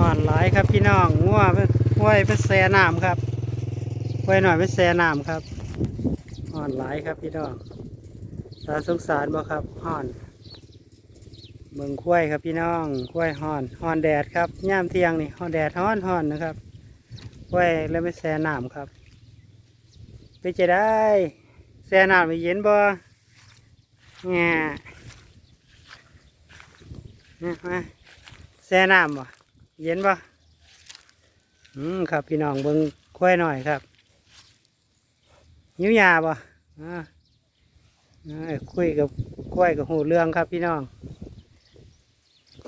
ห่อนหลายครับพี่น้องงัวห้วยไปแซ่น้ำครับห้วยหน่อยไปแซ่น้ำครับห่อนหลายครับพี่น้องตาสงสารบ่ครับห่อนเบิ่งข้วยครับพี่น้องข้วยห่อนห่อนแดดครับย่ามเที่ยงนี่ห่อนแดดห่อนห่อนนะครับข้ยแล้วไปแซ่น้ำครับไปจะได้แซ่น้ำไปเย็นบ่แง่เนี่ยมาแซ่น้ำบ่ เย็นปะอืมครับพี่น้องเบิ้งควายหน่อยครับ ยิ้วยาปะอ่าคุยกับควายกับหูเรื่องครับ พี่น้อง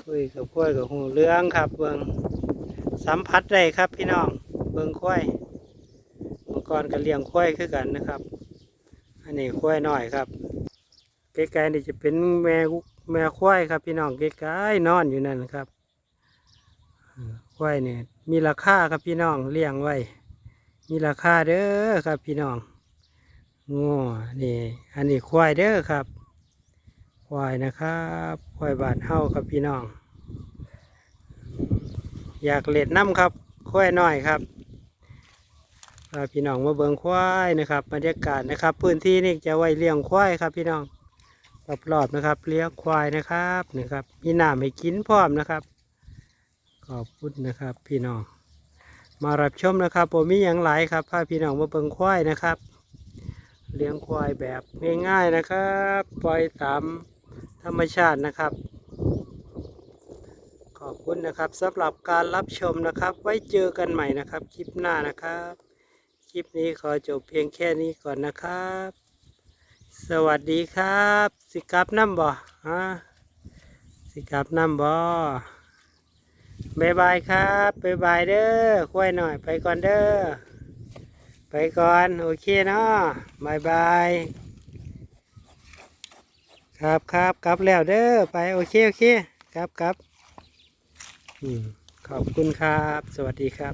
คุยกับควายกับหูเรื่องครับ เบิ้งสัมผัสได้ครับ พี่น้อง เบิ้งควายเมื่อก่อนก็เลี้ยงควายคือกันนะครับ อันนี้ควายหน่อยครับใกล้ๆนี่จะเป็นแม่แม่ควายครับ พี่น้องใกล้ๆนอนอยู่นั่นครับ ควายเนี่ยมีราคาครับพี่น้องเลี้ยงไว้ มีราคาเด้อครับพี่น้องงัวนี่อันนี้ควายเด้อครับ ควายนะครับควายบาดเฮาครับพี่น้อง อยากเล็ดน้ำครับ ควายน้อยครับพี่น้องมาเบิ่งควายนะครับบรรยากาศนะครับ พื้นที่นี่จะไว้เลี้ยงควายครับ พี่น้องรอบๆนะครับ เลี้ยงควายนะครับนี่ครับ มีน้ำให้กินพร้อมนะครับ ขอบคุณนะครับพี่น้อง มารับชมนะครับผมมีอย่างหลายครับพาพี่น้องมาเบิ่งควายนะครับ เลี้ยงควายแบบง่ายๆนะครับ ปล่อยตามธรรมชาตินะครับ ขอบคุณนะครับสำหรับการรับชมนะครับ ไว้เจอกันใหม่นะครับ คลิปหน้านะครับ คลิปนี้ขอจบเพียงแค่นี้ก่อนนะครับ สวัสดีครับ สิกับน้ำบ่ฮะสิกับน้ำบ่ บายบายครับบายบายเด้อคุยหน่อยไปก่อนเด้อ ไปก่อน โอเคเนาะบายบาย ครับครับกลับแล้วเด้อ ไปโอเคโอเคครับครับขอบคุณครับ สวัสดีครับ